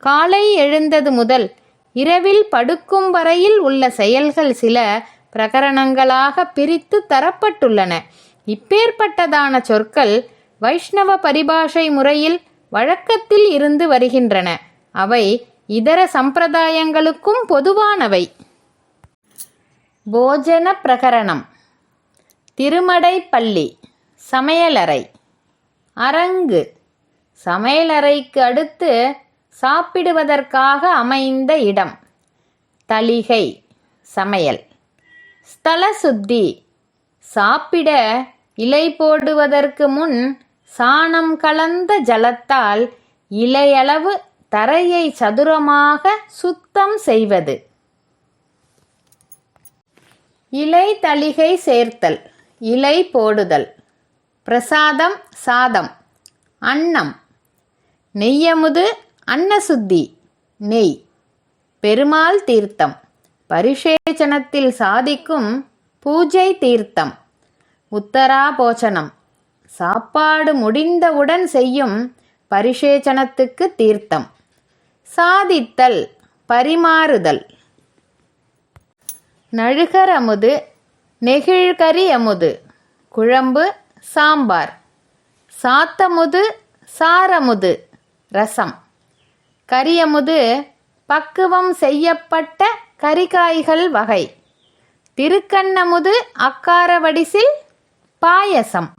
காலை எழுந்தது முதல் இரவில் படுக்கும் வரையில் உள்ள செயல்கள் சில பிரகரணங்களாக பிரித்து தரப்பட்டுள்ளன. இப்பேற்பட்டதான சொற்கள் வைஷ்ணவ பரிபாஷை முறையில் வழக்கத்தில் இருந்து வருகின்றன. அவை இதர சம்பிரதாயங்களுக்கும் பொதுவானவை. போஜன பிரகரணம். திருமடைப்பள்ளி சமையலறை. அரங்கு. சமையலறைக்கு அடுத்து சாப்பிடுவதற்காக அமைந்த இடம். தளிகை சமையல். ஸ்தல சுத்தி சாப்பிட இலை போடுவதற்கு முன் சாணம் கலந்த ஜலத்தால் இலையளவு தரையை சதுரமாக சுத்தம் செய்வது. இலை தளிகை சேர்த்தல் இலை போடுதல். பிரசாதம் சாதம். அன்னம். நெய்யமுது அன்னசுத்தி நெய் பெருமாள் தீர்த்தம் பரிசேச்சனத்தில் சாதிக்கும் பூஜை தீர்த்தம் உத்தராபோச்சனம் சாப்பாடு முடிந்தவுடன் செய்யும் பரிசேச்சனத்துக்கு தீர்த்தம் சாதித்தல் பரிமாறுதல். நழுகர் அமுது நெகிழ்கரி அமுது குழம்பு சாம்பார் சாத்தமுது சாரமுது ரசம். கரியமுது பக்குவம் செய்யப்பட்ட கரிகாய்கள் வகை. திருக்கண்ணமுது அக்காரவடிசில் பாயசம்.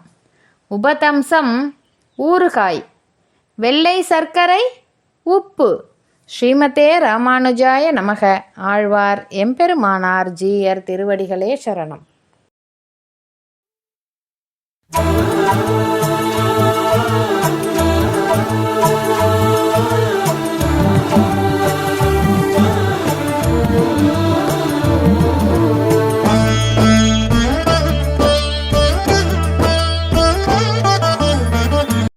உபதம்சம் ஊறுகாய். வெள்ளை சர்க்கரை உப்பு. ஸ்ரீமதே ராமானுஜாய நமக. ஆழ்வார் எம்பெருமானார் ஜீயர் திருவடிகளே சரணம்.